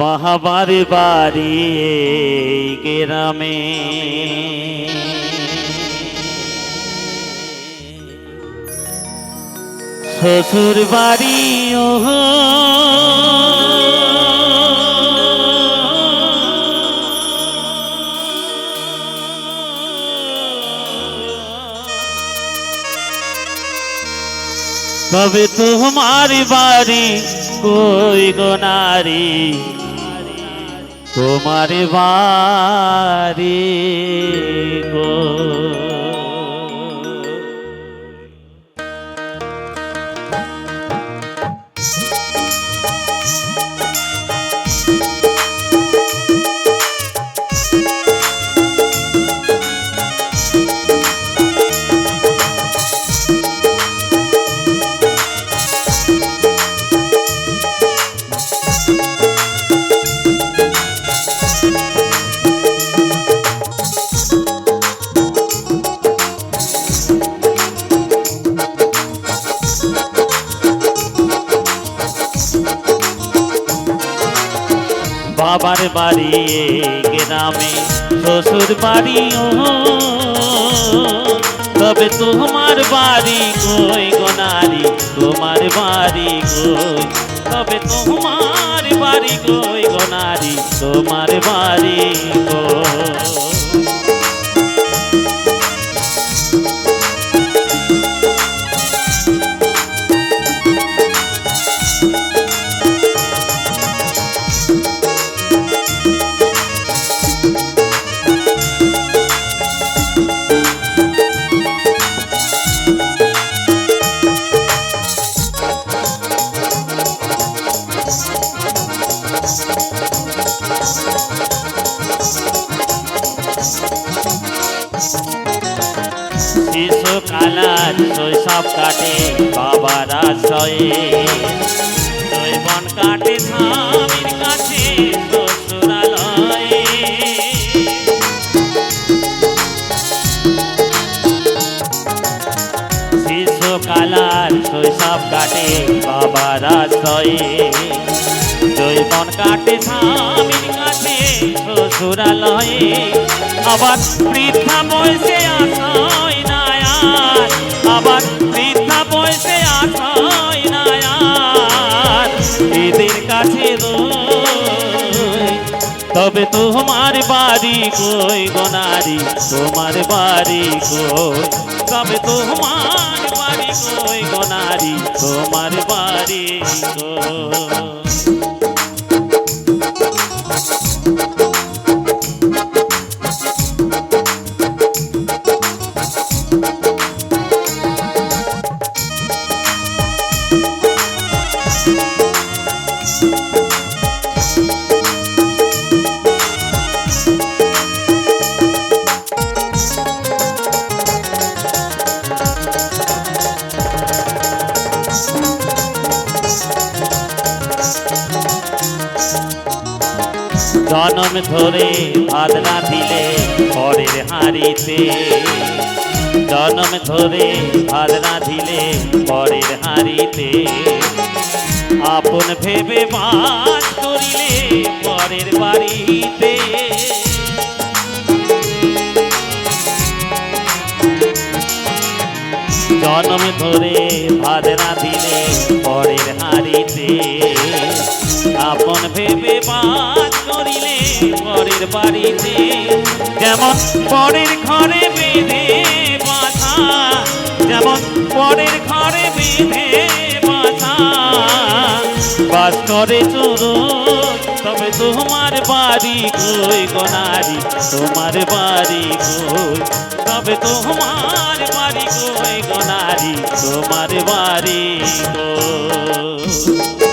বাহাবার বাড়ি গ্রামে। শ্বশুর বাড়ি ও তবে তোমার বাড়ি কই গো নারী? তোমার বাড়ি গো। বাবার বাড়ি গ্রামে, শ্বশুর বাড়ি তবে তোমার বাড়ি কই গনারি নারী? তোমার বাড়ি কই? তবে তোমার বাড়ি কই গনারি নারী? তোমার বাড়ি কই? শৈশব কাটে বাবার আশ্রয়ে। জৈবন কাটে স্বামীর কাছে শ্বশুরালয়ে। শৈশব কাটে বাবার আশ্রয়ে। জৈবন কাটে স্বামীর কাছে শ্বশুরালয়ে। আবার নায়ার আবার বাড়ি কই গোনারি তোমার বাড়ি কই? তবে তোমার বাড়ি কই গোনারি তোমার বাড়ি কই? জনম ধরে না দিলে পরের হাড়িতে। জনম ধরে না দিলে পরের হাড়িতে। আপন ভেবে বাস করিলে পরের বাড়িতে। জনম ধরে ভাত না দিলে পরের হাড়িতে। আপন ভেবে বাস পরের বাড়িতে, যেমন পরের ঘরে বেঁধে বাসা যেমন পরের ঘরে বেঁধে বাসা বাস করে চোর তবে তোমার বাড়ি কই গনারি তোমার বাড়ি কই? তবে তোমার বাড়ি কই গনারি তোমার বাড়ি কই?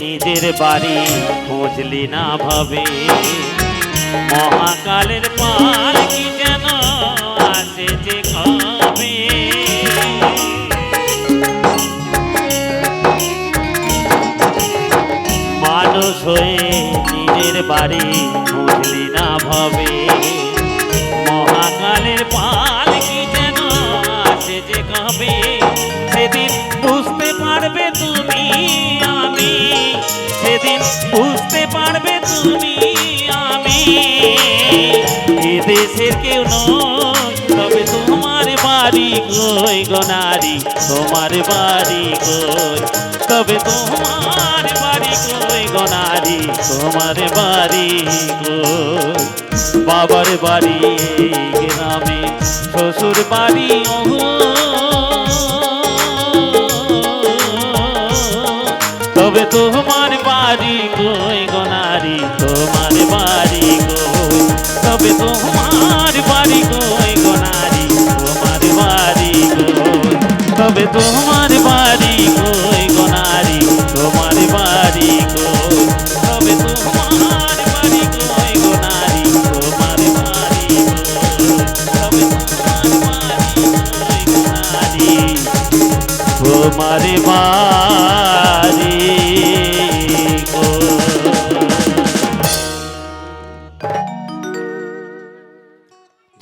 নিজের বাড়ি খুঁজলি না ভাবে। মহাকালের পাল কি যেন আসে যে কবে মানুষ হয়ে নিজের বাড়ি পারবে তুমি আমি। এ দেশের কেউ নয় তবে তোমার বাড়ি কই গনারি তোমার বাড়ি কই? তবে তোমার বাড়ি কই গনারি তোমার বাড়ি কই? বাবার বাড়ি গ্রামে, শ্বশুর বাড়ি ওহো তবে তোমার বাড়ি কই গনারি তোমার বাড়ি কই তবে তোমার বাড়ি কই গনারি তোমার বাড়ি কই তবে তোমার বাড়ি কই গনারি তোমার বাড়ি কই তবে তোমার বাড়ি কই গনারি তোমার বাড়ি কই তবে তোমার বাড়ি কই গনারি তোমার বাড়ি